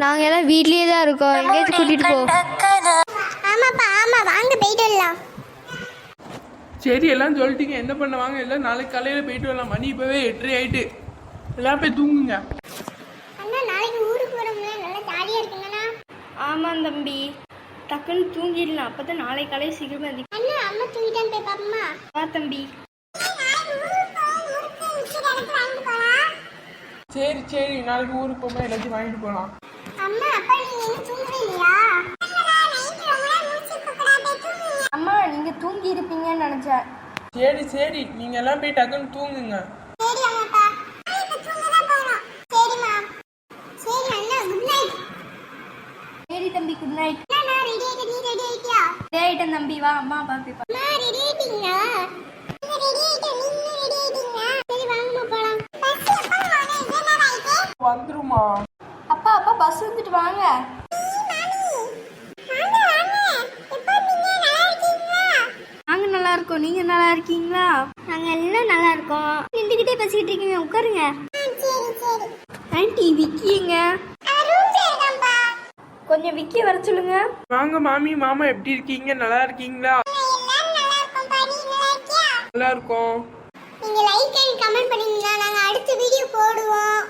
நாங்கள் எல்லாம் வீட்லயே தான் இருக்கோம். எங்கேயாச்சும் கூட்டிகிட்டு போ. ஆமாப்பா ஆமா. வாங்க போயிட்டு வரலாம். சரி எல்லாம் சொல்லிட்டீங்க. என்ன பண்ண வாங்க எல்லாம் நாளைக்கு காலையில் போயிட்டு வரலாம். மணி இப்போவே எட்டரை ஆயிட்டு. எல்லாம் போய் தூங்குங்க. அண்ணா நாளைக்கு ஊருக்கு வரோம்ல நல்லா ஜாலியா இருக்குங்கண்ணா. ஆமாம் தம்பி. டக்குன்னு தூங்கிடலாம். அப்போ தான் நாளை காலையில் சீக்கிரமாக அண்ணா அம்மா தூங்கிட்டான்னு போய் பாப்போமா? வா தம்பி. சரி சரி நாளைக்கு ஊருக்கு போகும்போது எல்லாத்தையும் வாங்கிட்டு போகலாம் அம்மா அப்பா நீங்க இன்னும் இல்லையா அம்மா நீங்கள் தூங்கி இருப்பீங்கன்னு நினச்சேன். சரி சரி நீங்கள் எல்லாம் போய் டக்குன்னு தூங்குங்க. சரி அம்மாப்பா. இப்ப தூங்க தான் போறோம் சரிம்மா சரி அண்ணா குட் நைட் சரி தம்பி குட் நைட் அண்ணா ரெடி ஆயிட்டு நீ ரெடி ஆயிட்டியா? டேட்டன் தம்பி வா அம்மா அப்பா போய் பா- அம்மா ரெடி ஆயிட்டீங்களா ரெடி ஆயிட்டேன் நீங்க ரெடி ஆயிட்டீங்களா சரி வாங்கம்மா போலாம் பஸ் எப்போ வாங்க என்ன நேரம் வந்துருமா அப்பா அப்பா பஸ் வந்துட்டு வாங்க. நாங்கள் நல்லா இருக்கோம். நீங்கள் நல்லா இருக்கீங்களா? நாங்கள் எல்லாம் நல்லா இருக்கோம். நின்றுக்கிட்டே பேசிக்கிட்டு இருக்கீங்க. உட்காருங்க. ஆன்ட்டி விக்கிங்க? கொஞ்சம் விக்கி வர சொல்லுங்க. வாங்க மாமி. மாமா எப்படி இருக்கீங்க? நல்லா இருக்கீங்களா? நல்லா இருக்கோம். நீங்க லைக் அண்ட் கமெண்ட் பண்ணீங்கன்னா நாங்க அடுத்த வீடியோ போடுவோம்.